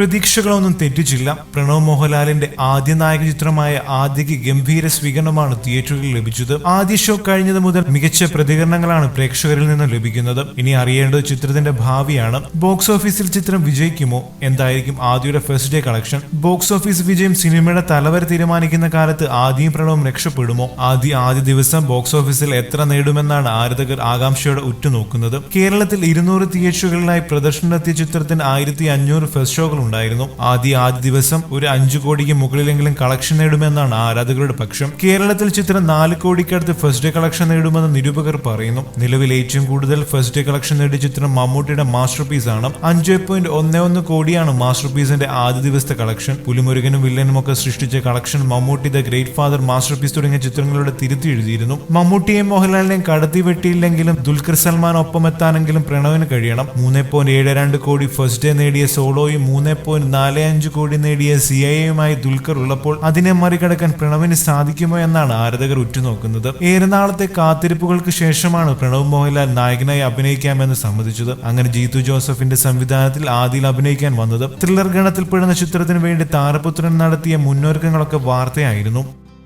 പ്രതീക്ഷകളൊന്നും തെറ്റിച്ചില്ല. പ്രണവ് മോഹൻലാലിന്റെ ആദ്യ നായക ചിത്രമായ ആദ്യക്ക് ഗംഭീര സ്വീകരണമാണ് തിയേറ്ററിൽ ലഭിച്ചത്. ആദ്യ ഷോ കഴിഞ്ഞത് മുതൽ മികച്ച പ്രതികരണങ്ങളാണ് പ്രേക്ഷകരിൽ നിന്ന് ലഭിക്കുന്നത്. ഇനി അറിയേണ്ടത് ചിത്രത്തിന്റെ ഭാവിയാണ്. ബോക്സ് ഓഫീസിൽ ചിത്രം വിജയിക്കുമോ? എന്തായിരിക്കും ആദ്യയുടെ first day collection? Box office വിജയം സിനിമയുടെ തലവര തീരുമാനിക്കുന്ന കാലത്ത് ആദ്യം പ്രണവും രക്ഷപ്പെടുമോ? ആദ്യ ആദ്യ ദിവസം ബോക്സ് ഓഫീസിൽ എത്ര നേടുമെന്നാണ് ആരാധകർ ആകാംക്ഷയോടെ ഉറ്റുനോക്കുന്നത്. കേരളത്തിൽ ഇരുന്നൂറ് തിയേറ്ററുകളിലായി പ്രദർശനത്തിയ ചിത്രത്തിന് ആയിരത്തി അഞ്ഞൂറ് ഫസ്റ്റ് ഷോകൾ ഉണ്ടായിരുന്നു. ആദ്യ ആദ്യ ദിവസം ഒരു അഞ്ചു കോടിക്ക് മുകളിലെങ്കിലും കളക്ഷൻ നേടുമെന്നാണ് ആരാധകരുടെ പക്ഷം. കേരളത്തിൽ ചിത്രം നാല് കോടിക്കടുത്ത് ഫസ്റ്റ് ഡേ കളക്ഷൻ നേടുമെന്ന് നിരൂപകർ പറയുന്നു. നിലവിൽ ഏറ്റവും കൂടുതൽ ഫസ്റ്റ് ഡേ കളക്ഷൻ നേടിയ ചിത്രം മമ്മൂട്ടിയുടെ മാസ്റ്റർ പീസ് ആണ്. അഞ്ച് പോയിന്റ് ഒന്ന് ഒന്ന് കോടിയാണ് മാസ്റ്റർ പീസിന്റെ ആദ്യ ദിവസത്തെ കളക്ഷൻ പുലിമുരുകനും വില്ലനും ഒക്കെ സൃഷ്ടിച്ച collection Mammootty the great father masterpiece തുടങ്ങിയ ചിത്രങ്ങളുടെ തിരുത്തി എഴുതിയിരുന്നു. മമ്മൂട്ടിയെയും മോഹൻലാലിനെയും കടത്തി വെട്ടിയില്ലെങ്കിലും ദുൽഖർ സൽമാൻ ഒപ്പം എത്താനെങ്കിലും പ്രണവിന് കഴിയണം. മൂന്ന് പോയിന്റ് ഏഴ് രണ്ട് കോടി ഫസ്റ്റ് ഡേ നേടിയ സോളോയും മൂന്ന് പോയിന്റ് നാല് അഞ്ച് കോടി നേടിയ സി ഐ എയുമായി ദുൽഖർ ഉള്ളപ്പോൾ അതിനെ മറികടക്കാൻ പ്രണവിന് സാധിക്കുമോ എന്നാണ് ആരാധകർ ഉറ്റുനോക്കുന്നത്. ഏറെ നാളത്തെ കാത്തിരിപ്പുകൾക്ക് ശേഷമാണ് പ്രണവ് മോഹൻലാൽ നായകനായി അഭിനയിക്കാമെന്ന് സമ്മതിച്ചത്. അങ്ങനെ ജീതു ജോസഫിന്റെ സംവിധാനത്തിൽ ആദിയിൽ അഭിനയിക്കാൻ വന്നത്. ത്രില്ലർ ഗണത്തിൽപ്പെടുന്ന ചിത്രത്തിന് വേണ്ടി താരപുത്രൻ നടത്തിയ മുന്നൊരുക്കങ്ങളൊക്കെ വാർത്തയായിരുന്നു.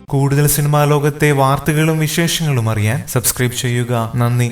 കൂടുതൽ സിനിമാ ലോകത്തെ വാർത്തകളും വിശേഷങ്ങളും അറിയാൻ സബ്സ്ക്രൈബ് ചെയ്യുക. നന്ദി.